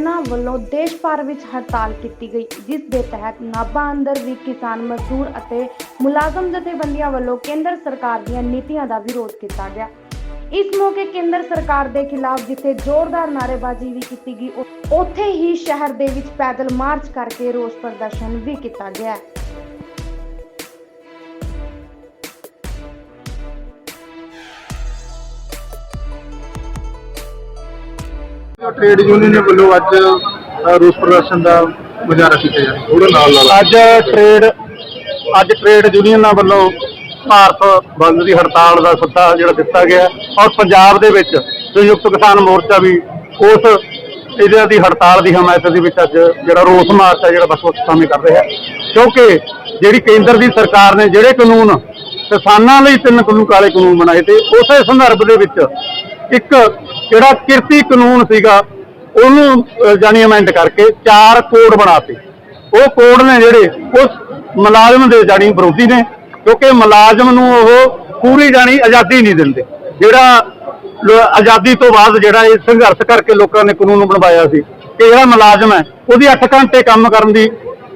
ਯੂਨੀਅਨਾਂ ਵੱਲੋਂ ਦੇਸ਼ ਭਰ ਵਿੱਚ ਹੜਤਾਲ ਕੀਤੀ ਗਈ, ਜਿਸ ਦੇ ਤਹਿਤ ਨਾਭਾ ਅੰਦਰ ਵੀ ਕਿਸਾਨ ਮਜ਼ਦੂਰ ਅਤੇ ਮੁਲਾਜ਼ਮ ਜਥੇਬੰਦੀਆਂ ਵੱਲੋਂ ਕੇਂਦਰ ਸਰਕਾਰ ਦੀਆਂ ਨੀਤੀਆਂ ਦਾ ਵਿਰੋਧ ਕੀਤਾ ਗਿਆ। ਇਸ ਮੌਕੇ ਕੇਂਦਰ ਸਰਕਾਰ ਦੇ ਖਿਲਾਫ ਜਿੱਥੇ ਜ਼ੋਰਦਾਰ ਨਾਅਰੇਬਾਜ਼ੀ ਵੀ ਕੀਤੀ ਗਈ ਉੱਥੇ ਹੀ ਸ਼ਹਿਰ ਦੇ ਵਿੱਚ ਪੈਦਲ ਮਾਰਚ ਕਰਕੇ ਰੋਸ ਪ੍ਰਦਰਸ਼ਨ ਵੀ ਕੀਤਾ ਗਿਆ। ਟ੍ਰੇਡ ਯੂਨੀਅਨ ਦੇ ਵੱਲੋਂ ਅੱਜ ਰੋਸ ਪ੍ਰਦਰਸ਼ਨ ਦਾ ਮੁਜ਼ਾਹਰਾ ਕੀਤਾ ਜਾ ਰਿਹਾ। ਨਾਲ ਨਾਲ ਅੱਜ ਟ੍ਰੇਡ ਅੱਜ ਟ੍ਰੇਡ ਯੂਨੀਅਨਾਂ ਵੱਲੋਂ ਭਾਰਤ ਬੰਦ ਦੀ ਹੜਤਾਲ ਦਾ ਸੱਦਾ ਜਿਹੜਾ ਦਿੱਤਾ ਗਿਆ ਔਰ ਪੰਜਾਬ ਦੇ ਵਿੱਚ ਸੰਯੁਕਤ ਕਿਸਾਨ ਮੋਰਚਾ ਵੀ ਉਸ ਇਹਦੇ ਦੀ ਹੜਤਾਲ ਦੀ ਹਮਾਇਤ ਦੇ ਵਿੱਚ ਅੱਜ ਜਿਹੜਾ ਰੋਸ ਮਾਰਚ ਹੈ ਜਿਹੜਾ ਵੱਖ-ਵੱਖ ਸਮੇਂ ਕਰ ਰਿਹਾ ਹੈ। ਕਿਉਂਕਿ ਜਿਹੜੀ ਕੇਂਦਰ ਦੀ ਸਰਕਾਰ ਨੇ ਜਿਹੜੇ ਕਾਨੂੰਨ ਕਿਸਾਨਾਂ ਲਈ ਤਿੰਨ ਕਾਨੂੰਨ ਕਾਲੇ ਕਾਨੂੰਨ ਬਣਾਏ ਤੇ ਉਸੇ ਸੰਦਰਭ ਦੇ ਵਿੱਚ ਇੱਕ ਜਿਹੜਾ ਕਿਰਤੀ ਕਾਨੂੰਨ ਸੀਗਾ ਉਹਨੂੰ ਅਹ, ਜਾਣੀ ਅਮੈਂਡ ਕਰਕੇ ਚਾਰ ਕੋਡ ਬਣਾਤੇ। ਉਹ ਕੋਡ ਨੇ ਜਿਹੜੇ ਉਸ ਮੁਲਾਜ਼ਮ ਦੇ ਜਾਣੀ ਵਿਰੋਧੀ ਨੇ ਕਿਉਂਕਿ ਮੁਲਾਜ਼ਮ ਨੂੰ ਉਹ ਪੂਰੀ ਜਾਣੀ ਆਜ਼ਾਦੀ ਨਹੀਂ ਦਿੰਦੇ। ਜਿਹੜਾ ਆਜ਼ਾਦੀ ਤੋਂ ਬਾਅਦ ਜਿਹੜਾ ਇਹ ਸੰਘਰਸ਼ ਕਰਕੇ ਲੋਕਾਂ ਨੇ ਕਾਨੂੰਨ ਬਣਵਾਇਆ ਸੀ ਕਿ ਜਿਹੜਾ ਮੁਲਾਜ਼ਮ ਹੈ ਉਹਦੀ 8 ਘੰਟੇ ਕੰਮ ਕਰਨ ਦੀ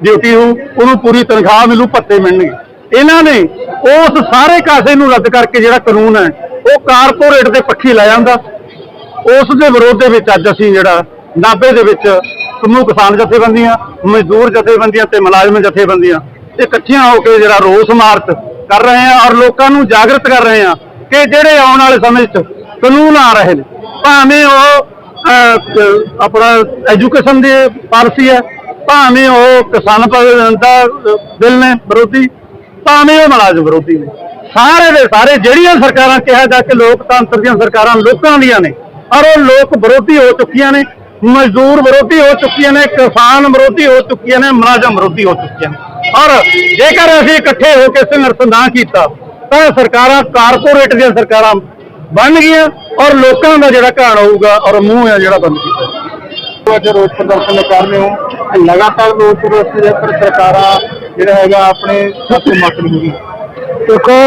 ਡਿਊਟੀ ਹੋਊ ਉਹਨੂੰ ਪੂਰੀ ਤਨਖਾਹ ਮਿਲੂ ਭੱਤੇ ਮਿਲਣਗੇ। ਇਹਨਾਂ ਨੇ ਉਸ ਸਾਰੇ ਕਾਸੇ ਨੂੰ ਰੱਦ ਕਰਕੇ ਜਿਹੜਾ ਕਾਨੂੰਨ ਹੈ ਉਹ ਕਾਰਪੋਰੇਟ ਦੇ ਪੱਖੀ ਲੈ ਜਾਂਦਾ ਉਸ ਦੇ ਵਿਰੋਧ ਦੇ ਵਿੱਚ ਅੱਜ ਅਸੀਂ ਜਿਹੜਾ ਨਾਭੇ ਦੇ ਵਿੱਚ ਸਮੂਹ ਕਿਸਾਨ ਜਥੇਬੰਦੀਆਂ, ਮਜ਼ਦੂਰ ਜਥੇਬੰਦੀਆਂ ਤੇ ਮੁਲਾਜ਼ਮ ਜਥੇਬੰਦੀਆਂ ਇਕੱਠੀਆਂ ਹੋ ਕੇ ਜਿਹੜਾ ਰੋਸ ਮਾਰਚ ਕਰ ਰਹੇ ਹਾਂ ਔਰ ਲੋਕਾਂ ਨੂੰ ਜਾਗਰਤ ਕਰ ਰਹੇ ਹਾਂ ਕਿ ਜਿਹੜੇ ਆਉਣ ਵਾਲੇ ਸਮੇਂ 'ਚ ਕਾਨੂੰਨ ਆ ਰਹੇ ਨੇ, ਭਾਵੇਂ ਉਹ ਆਪਣਾ ਐਜੂਕੇਸ਼ਨ ਦੀ ਪਾਲਿਸੀ ਹੈ, ਭਾਵੇਂ ਉਹ ਕਿਸਾਨ ਦਾ ਬਿੱਲ ਨੇ ਵਿਰੋਧੀ, ਭਾਵੇਂ ਉਹ ਮੁਲਾਜ਼ਮ ਵਿਰੋਧੀ ਨੇ। ਸਾਰੇ ਦੇ ਸਾਰੇ, ਜਿਹੜੀਆਂ ਸਰਕਾਰਾਂ ਕਿਹਾ ਜਾ ਕੇ ਲੋਕਤੰਤਰ ਦੀਆਂ ਸਰਕਾਰਾਂ ਲੋਕਾਂ ਦੀਆਂ ਨੇ, ਔਰ ਉਹ ਲੋਕ ਵਿਰੋਧੀ ਹੋ ਚੁੱਕੀਆਂ ਨੇ, ਮਜ਼ਦੂਰ ਵਿਰੋਧੀ ਹੋ ਚੁੱਕੀਆਂ ਨੇ, ਕਿਸਾਨ ਵਿਰੋਧੀ ਹੋ ਚੁੱਕੀਆਂ ਨੇ, ਮੁਲਾਜ਼ਮ ਵਿਰੋਧੀ ਹੋ ਚੁੱਕੀਆਂ ਨੇ। ਔਰ ਜੇਕਰ ਅਸੀਂ ਇਕੱਠੇ ਹੋ ਕੇ ਸੰਘਰਸ਼ ਨਾ ਕੀਤਾ, ਤਾਂ ਸਰਕਾਰਾਂ ਕਾਰਪੋਰੇਟ ਦੀਆਂ ਸਰਕਾਰਾਂ ਬਣ ਗਈਆਂ, ਔਰ ਲੋਕਾਂ ਦਾ ਜਿਹੜਾ ਘਾਣ ਹੋਊਗਾ, ਔਰ ਮੂੰਹ ਹੈ ਜਿਹੜਾ ਬੰਦ ਕੀਤਾ ਅੱਜ ਰੋਸ ਪ੍ਰਦਰਸ਼ਨ ਕਰ ਰਹੇ ਹੋ ਲਗਾਤਾਰ ਰੋਸ ਪ੍ਰਦਰਸ਼ਨ ਸਰਕਾਰਾਂ ਜਿਹੜਾ ਹੈਗਾ ਆਪਣੇ ਸਭ ਤੋਂ ਮੱਤ ਲੂਗੀ ਦੇਖੋ,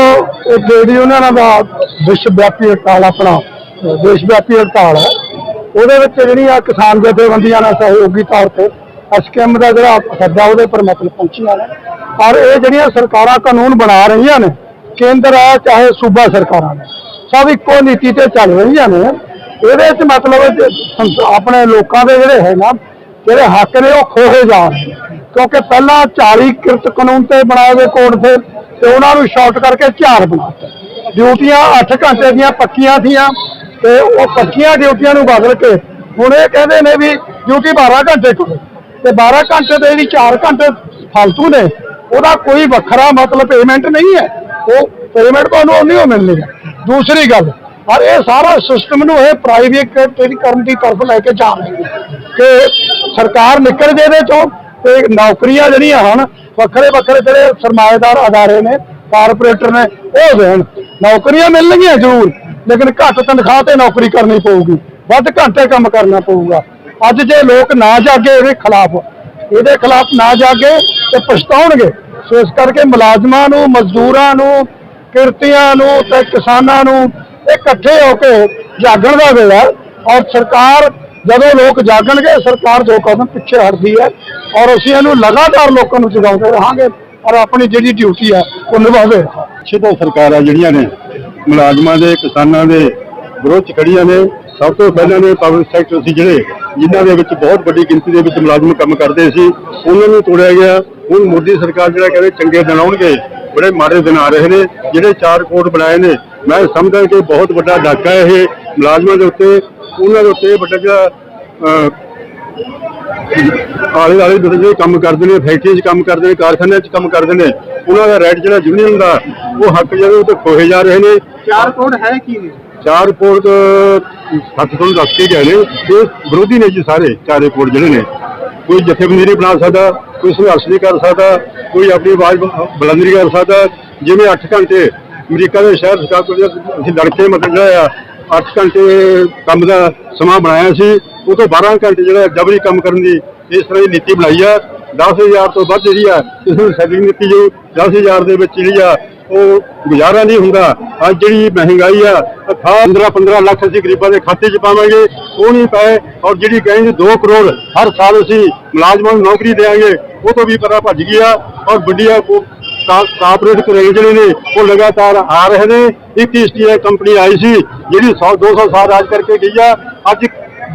ਇਹ ਜਿਹੜੀ ਉਹਨਾਂ ਦਾ ਵਿਸ਼ਵ ਵਿਆਪੀ ਹੜਤਾਲ ਆਪਣਾ ਦੇਸ਼ ਵਿਆਪੀ ਹੜਤਾਲ ਹੈ, ਉਹਦੇ ਵਿੱਚ ਜਿਹੜੀਆਂ ਕਿਸਾਨ ਜਥੇਬੰਦੀਆਂ ਨਾਲ ਸਹਿਯੋਗੀ ਤੌਰ ਤੇ ਅਸਕੈਮ ਦਾ ਜਿਹੜਾ ਸੱਦਾ ਉਹਦੇ ਪਰ ਮਤਲਬ ਪਹੁੰਚੀਆਂ ਨੇ। ਔਰ ਇਹ ਜਿਹੜੀਆਂ ਸਰਕਾਰਾਂ ਕਾਨੂੰਨ ਬਣਾ ਰਹੀਆਂ ਨੇ, ਕੇਂਦਰ ਹੈ, ਚਾਹੇ ਸੂਬਾ ਸਰਕਾਰਾਂ ਨੇ, ਸਭ ਇੱਕੋ ਨੀਤੀ ਤੇ ਚੱਲ ਰਹੀਆਂ ਨੇ। ਇਹਦੇ ਵਿੱਚ ਮਤਲਬ ਆਪਣੇ ਲੋਕਾਂ ਦੇ ਜਿਹੜੇ ਹੈ ਨਾ, ਜਿਹੜੇ ਹੱਕ ਨੇ ਉਹ ਖੋਹੇ ਜਾ ਰਹੇ ਨੇ। ਕਿਉਂਕਿ ਪਹਿਲਾਂ 40 ਕਿਰਤ ਕਾਨੂੰਨ ਤੇ ਬਣਾਏ ਗਏ ਕੋਡ ਤੇ ਤੇ ਉਹਨਾਂ ਨੂੰ ਸ਼ਾਰਟ ਕਰਕੇ ਚਾਰ ਬਣਾਤਾ ਡਿਊਟੀਆਂ 8 ਘੰਟੇ ਦੀਆਂ ਪੱਕੀਆਂ ਥੀਆਂ ਤੇ ਉਹ ਪੱਕੀਆਂ ਡਿਊਟੀਆਂ ਨੂੰ ਬਦਲ ਕੇ ਹੁਣ ਇਹ ਕਹਿੰਦੇ ਨੇ ਵੀ ਡਿਊਟੀ 12 ਘੰਟੇ ਕਰੋ ਤੇ 12 ਘੰਟੇ ਤੇ ਜਿਹੜੀ 4 ਘੰਟੇ ਫालतू ਨੇ, ਉਹਦਾ ਕੋਈ ਵੱਖਰਾ ਮਤਲਬ ਪੇਮੈਂਟ ਨਹੀਂ ਹੈ। ਉਹ ਪੇਮੈਂਟ ਤੁਹਾਨੂੰ ਉਨੀ ਹੋ ਮਿਲਣੀ ਹੈ। ਦੂਸਰੀ ਗੱਲ, ਔਰ ਇਹ ਸਾਰਾ ਸਿਸਟਮ ਨੂੰ ਇਹ ਪ੍ਰਾਈਵੇਟ ਕਰਨ ਦੀ ਤਰਫ ਲੈ ਕੇ ਜਾ ਰਹੇ ਨੇ ਕਿ ਸਰਕਾਰ ਨਿਕਲ ਜੇ ਇਹਦੇ ਚੋਂ ਤੇ ਨੌਕਰੀਆਂ ਜਿਹੜੀਆਂ ਹਨ, ਵੱਖਰੇ ਵੱਖਰੇ ਜਿਹੜੇ ਸਰਮਾਏਦਾਰ ਅਦਾਰੇ ਨੇ ਕਾਰਪੋਰੇਟਰ ਨੇ, ਉਹ ਦੇਣ। ਨੌਕਰੀਆਂ ਮਿਲਣਗੀਆਂ ਜ਼ਰੂਰ, ਲੇਕਿਨ ਘੱਟ ਤਨਖਾਹ ਤੇ ਨੌਕਰੀ ਕਰਨੀ ਪਊਗੀ। ਵੱਧ ਘੰਟੇ ਕੰਮ ਕਰਨਾ ਪਊਗਾ। ਅੱਜ ਜੇ ਲੋਕ ਨਾ ਜਾਗੇ ਇਹਦੇ ਖਿਲਾਫ ਇਹਦੇ ਖਿਲਾਫ ਨਾ ਜਾਗੇ ਤੇ ਪਛਤਾਉਣਗੇ। ਸੋ ਇਸ ਕਰਕੇ ਮੁਲਾਜ਼ਮਾਂ ਨੂੰ, ਮਜ਼ਦੂਰਾਂ ਨੂੰ, ਕਿਰਤੀਆਂ ਨੂੰ ਤੇ ਕਿਸਾਨਾਂ ਨੂੰ ਇਕੱਠੇ ਹੋ ਕੇ ਜਾਗਣ ਦਾ ਵੇਲਾ ਔਰ ਸਰਕਾਰ ਜਦੋਂ ਲੋਕ ਜਾਗਣਗੇ, ਸਰਕਾਰ ਜੋ ਕਦਮ ਪਿੱਛੇ ਹਟਦੀ ਹੈ ਔਰ ਅਸੀਂ ਇਹਨੂੰ ਲਗਾਤਾਰ ਲੋਕਾਂ ਨੂੰ ਜਗਾਉਂਦੇ ਰਹਾਂਗੇ ਔਰ ਆਪਣੀ ਜਿਹੜੀ ਡਿਊਟੀ ਹੈ, ਉਹ ਨਿਭਾਉਂਦੇ ਰਹਾਂਗੇ। ਸਰਕਾਰਾਂ ਜਿਹੜੀਆਂ ਨੇ, ਮੁਲਾਜ਼ਮਾਂ ਦੇ, ਕਿਸਾਨਾਂ ਦੇ ਵਿਰੋਧ 'ਚ ਖੜੀਆਂ ਨੇ। ਸਭ ਤੋਂ ਪਹਿਲਾਂ ਨੇ ਪਬਲਿਕ ਸੈਕਟਰ ਸੀ ਜਿਹੜੇ, ਜਿਨ੍ਹਾਂ ਦੇ ਵਿੱਚ ਬਹੁਤ ਵੱਡੀ ਗਿਣਤੀ ਦੇ ਵਿੱਚ ਮੁਲਾਜ਼ਮ ਕੰਮ ਕਰਦੇ ਸੀ। ਉਹਨਾਂ ਨੂੰ ਤੋੜਿਆ ਗਿਆ। ਹੁਣ ਮੋਦੀ ਸਰਕਾਰ ਜਿਹੜਾ ਕਹਿੰਦੇ ਚੰਗੇ ਦਿਨ ਆਉਣਗੇ, ਬੜੇ ਮਾੜੇ ਦਿਨ ਆ ਰਹੇ ਨੇ। ਜਿਹੜੇ ਚਾਰ ਕੋਡ ਬਣਾਏ ਨੇ, ਮੈਂ ਸਮਝਦਾ ਕਿ ਬਹੁਤ ਵੱਡਾ ਡਾਕਾ ਇਹ ਮੁਲਾਜ਼ਮਾਂ ਦੇ ਉੱਤੇ ਉਹਨਾਂ ਦੇ ਉੱਤੇ ਵੱਡਾ ਜਿਹੜਾ ਆਲੇ ਆਲੇ ਦੇ ਜਿਹੜੇ ਕੰਮ ਕਰਦੇ ਨੇ ਫੈਕਟਰੀਆਂ 'ਚ ਕੰਮ ਕਰਦੇ ਨੇ ਕਾਰਖਾਨਿਆਂ 'ਚ ਕੰਮ ਕਰਦੇ ਨੇ ਉਹਨਾਂ ਦਾ ਰਾਈਟ ਜਿਹੜਾ ਯੂਨੀਅਨ ਦਾ ਉਹ ਹੱਕ ਜਿਹੜੇ ਉਹ ਤੇ ਖੋਹੇ ਜਾ ਰਹੇ ਨੇ। ਚਾਰ ਕੋਡ ਹੈ ਕੀ ਨੇ? ਚਾਰ ਰਿਪੋਰਟ ਸੱਤ ਤੋਂ ਦੱਸ ਕੇ ਗਏ ਨੇ। ਇਹ ਵਿਰੋਧੀ ਨੇ ਜੀ ਸਾਰੇ ਚਾਰ ਰਿਪੋਰਟ ਜਿਹੜੇ ਨੇ। ਕੋਈ ਜਥੇਬੰਦੀ ਨਹੀਂ ਬਣਾ ਸਕਦਾ ਕੋਈ ਸੰਘਰਸ਼ ਨਹੀਂ ਕਰ ਸਕਦਾ ਕੋਈ ਆਪਣੀ ਆਵਾਜ਼ ਬੁਲੰਦ ਨਹੀਂ ਕਰ ਸਕਦਾ। ਜਿਵੇਂ 8 ਘੰਟੇ ਅਮਰੀਕਾ ਦੇ ਸ਼ਹਿਰ ਸ਼ਿਕਾਗੋ ਦੇ ਅਸੀਂ ਲੜਕੇ ਮਤਲਬ ਜਿਹੜਾ ਆ 8 ਘੰਟੇ ਕੰਮ ਦਾ ਸਮਾਂ ਬਣਾਇਆ ਸੀ। ਉਹ ਤੋਂ 12 ਘੰਟੇ ਜਿਹੜਾ ਜਬਰੀ ਕੰਮ ਕਰਨ ਦੀ ਇਸ ਤਰ੍ਹਾਂ ਦੀ ਨੀਤੀ ਬਣਾਈ ਆ। 10000 ਤੋਂ ਵੱਧ ਜਿਹੜੀ ਆ, ਇਸ ਨੂੰ ਸੈਲਿੰਗ ਦਿੱਤੀ ਜਾਊ। 10000 ਦੇ ਵਿੱਚ ਜਿਹੜੀ ਆ, ਉਹ ਗੁਜ਼ਾਰਾ ਨਹੀਂ ਹੁੰਦਾ। ਅੱਜ ਜਿਹੜੀ ਮਹਿੰਗਾਈ ਆ 15 15 ਲੱਖ ਅਸੀਂ ਗਰੀਬਾਂ ਦੇ ਖਾਤੇ 'ਚ ਪਾਵਾਂਗੇ। ਉਹ ਨਹੀਂ ਪਏ। ਔਰ ਜਿਹੜੀ ਕਹਿੰਦੇ 2 ਕਰੋੜ ਹਰ ਸਾਲ ਅਸੀਂ ਮੁਲਾਜ਼ਮਾਂ ਨੂੰ ਨੌਕਰੀ ਦੇਵਾਂਗੇ, ਉਹ ਤੋਂ ਵੀ ਪਤਾ ਭੱਜ ਗਿਆ। ਔਰ ਵੱਡੀਆਂ ਕਾਰਪੋਰੇਟ ਘਰੇਲ ਜਿਹੜੇ ਨੇ, ਉਹ ਲਗਾਤਾਰ ਆ ਰਹੇ ਨੇ। ਇੱਕ ਈਸਟੀਆ ਕੰਪਨੀ ਆਈ ਸੀ, ਜਿਹੜੀ 100 200 ਸਾਲ ਰਾਜ ਕਰਕੇ ਗਈ ਆ। ਅੱਜ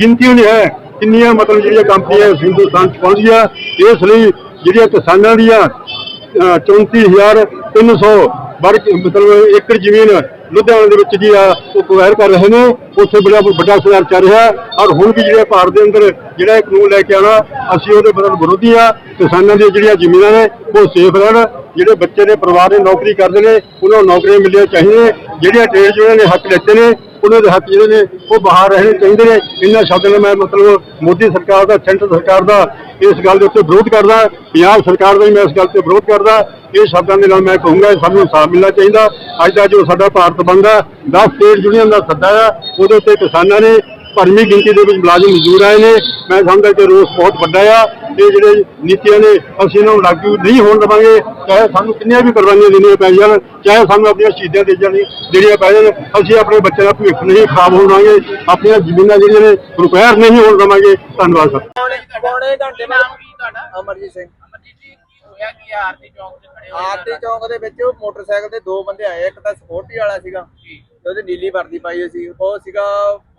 ਗਿਣਤੀ ਨਹੀਂ ਹੈ ਕਿੰਨੀਆਂ ਮਤਲਬ ਜਿਹੜੀਆਂ ਕੰਪਨੀਆਂ ਹਿੰਦੁਸਤਾਨ ਚ ਪਹੁੰਚੀਆਂ ਇਸ ਲਈ ਜਿਹੜੀਆਂ ਕਿਸਾਨਾਂ ਦੀਆਂ, ਅਹ 34300 ਵਰਗ, ਮਤਲਬ ਏਕੜ ਜ਼ਮੀਨ ਲੁਧਿਆਣਾ ਦੇ ਵਿੱਚ ਜੀ ਆ ਉਹ ਕੁਵੈਰ ਕਰ ਰਹੇ ਨੇ, ਉੱਥੇ ਬੜਾ ਵੱਡਾ ਸੰਘਰਸ਼ ਚੱਲ ਰਿਹਾ। ਔਰ ਹੁਣ ਵੀ ਜਿਹੜੇ ਭਾਰਤ ਦੇ ਅੰਦਰ ਜਿਹੜਾ ਇਹ ਕਾਨੂੰਨ ਲੈ ਕੇ ਆਉਣਾ, ਅਸੀਂ ਉਹਦੇ ਬਦਲ ਵਿਰੋਧੀ ਆ। ਕਿਸਾਨਾਂ ਦੀਆਂ ਜਿਹੜੀਆਂ ਜ਼ਮੀਨਾਂ ਨੇ, ਉਹ ਸੇਫ ਰਹਿਣ। ਜਿਹੜੇ ਬੱਚੇ ਦੇ ਪਰਿਵਾਰ ਨੇ ਨੌਕਰੀ ਕਰਦੇ ਨੇ, ਉਹਨਾਂ ਨੂੰ ਨੌਕਰੀਆਂ ਮਿਲਣੀਆਂ ਚਾਹੀਦੀਆਂ ਜਿਹੜੀਆਂ ਟ੍ਰੇਡ ਯੂਨੀਅਨ ਨੇ ਹੱਕ ਲੈਤੇ ਨੇ ਉਹਨਾਂ ਦੇ ਹੱਕ ਜਿਹੜੇ ਨੇ ਉਹ ਬਾਹਰ ਰਹਿਣੇ ਚਾਹੀਦੇ ਨੇ। ਇਹਨਾਂ ਸ਼ਬਦਾਂ ਨਾਲ ਮੈਂ ਮਤਲਬ ਮੋਦੀ ਸਰਕਾਰ ਦਾ, ਸੈਂਟਰ ਸਰਕਾਰ ਦਾ ਇਸ ਗੱਲ ਦੇ ਉੱਤੇ ਵਿਰੋਧ ਕਰਦਾ। ਪੰਜਾਬ ਸਰਕਾਰ ਦਾ ਵੀ ਮੈਂ ਇਸ ਗੱਲ ਤੇ ਵਿਰੋਧ ਕਰਦਾ। ਇਹ ਸ਼ਬਦਾਂ ਦੇ ਨਾਲ ਮੈਂ ਕਹੂੰਗਾ, ਇਹ ਸਾਨੂੰ ਇਨਸਾਫ ਮਿਲਣਾ ਚਾਹੀਦਾ। ਅੱਜ ਦਾ ਜੋ ਸਾਡਾ ਭਾਰਤ ਬੰਦਾ 10 ਸਟੇਟ ਯੂਨੀਅਨ ਦਾ ਸੱਦਾ ਆ, ਉਹਦੇ ਉੱਤੇ ਕਿਸਾਨਾਂ ਨੇ ਭਰਵੀਂ ਗਿਣਤੀ ਦੇ ਵਿੱਚ ਮੁਲਾਜ਼ਮ ਮਜ਼ਦੂਰ ਆਏ ਨੇ। ਮੈਂ ਸਮਝਦਾ ਕਿ ਰੋਸ ਬਹੁਤ ਵੱਡਾ ਆ। ਇਹ ਜਿਹੜੇ ਨੀਤੀਆਂ ਨੇ ਅਸੀਂ ਇਹਨਾਂ ਨੂੰ ਲਾਗੂ ਨਹੀਂ ਹੋਣ ਦੇਵਾਂਗੇ। ਚਾਹੇ ਸਾਨੂੰ ਕਿੰਨੀਆਂ ਵੀ ਕੁਰਬਾਨੀਆਂ ਦੇਣੀਆਂ ਪੈ ਜਾਣ ਚਾਹੇ ਸਾਨੂੰ ਆਪਣੀਆਂ ਸ਼ਹੀਦਾਂ ਦੇ ਜਾਣੀ ਜਿਹੜੀਆਂ ਪੈ ਜਾਣ ਅਸੀਂ ਆਪਣੇ ਬੱਚਿਆਂ ਦਾ ਭਵਿੱਖ ਨਹੀਂ ਖਰਾਬ ਹੋਣ ਦੇਵਾਂਗੇ। ਆਪਣੀਆਂ ਜ਼ਮੀਨਾਂ ਜਿਹੜੀਆਂ ਨੇ ਰਿਪੇਅਰ ਨਹੀਂ ਹੋਣ ਦੇਵਾਂਗੇ। ਧੰਨਵਾਦ ਸਰ। ਪੌਣੇ ਪੌਣੇ ਘੰਟੇ ਨਾਮ ਬਾਅਦ ਕੀ ਤੁਹਾਡਾ? ਅਮਰਜੀਤ ਸਿੰਘ। ਅਮਰਜੀਤ ਜੀ ਕੀ ਹੋਇਆ? ਕੀ ਆ ਆਰਤੀ ਚੌਂਕ ਤੇ ਖੜੇ ਹੋ ਆਰਤੀ ਚੌਂਕ ਦੇ ਵਿੱਚ ਉਹ ਮੋਟਰਸਾਈਕਲ ਤੇ ਦੋ ਬੰਦੇ ਆਏ। ਇੱਕ ਤਾਂ ਸਪੋਰਟੀ ਵਾਲਾ ਸੀਗਾ ਤੇ ਉਹਦੀ ਨੀਲੀ ਵਰਦੀ ਪਾਈ ਹੋਈ ਸੀ। ਉਹ ਸੀਗਾ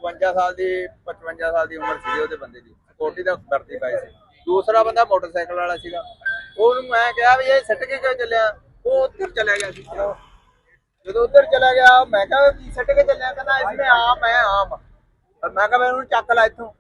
52 ਸਾਲ ਦੀ 55 ਸਾਲ ਦੀ ਉਮਰ ਸੀ ਉਹਦੇ ਬੰਦੇ ਦੀ। ਸਪੋਰਟੀ ਦਾ ਵਰਦੀ ਪਾਈ ਸੀ। ਦੂਸਰਾ ਬੰਦਾ ਮੋਟਰਸਾਈਕਲ ਵਾਲਾ ਸੀਗਾ। ਉਹਨੂੰ ਮੈਂ ਕਿਹਾ ਵੀ ਇਹ ਸੱਟ ਕੇ ਕਿਉਂ ਚੱਲਿਆ? ਉਹ ਉੱਧਰ ਚਲਿਆ ਗਿਆ ਸੀ। ਜਦੋਂ ਉੱਧਰ ਚਲਾ ਗਿਆ, ਮੈਂ ਕਿਹਾ ਕੀ ਸੱਟ ਕੇ ਚੱਲਿਆ, ਕਹਿੰਦਾ ਇਸ ਆਮ ਹੈ, ਆਮ। ਮੈਂ ਕਿਹਾ ਮੈਂ ਉਹਨੂੰ ਚੱਕ ਲਾ ਇੱਥੋਂ।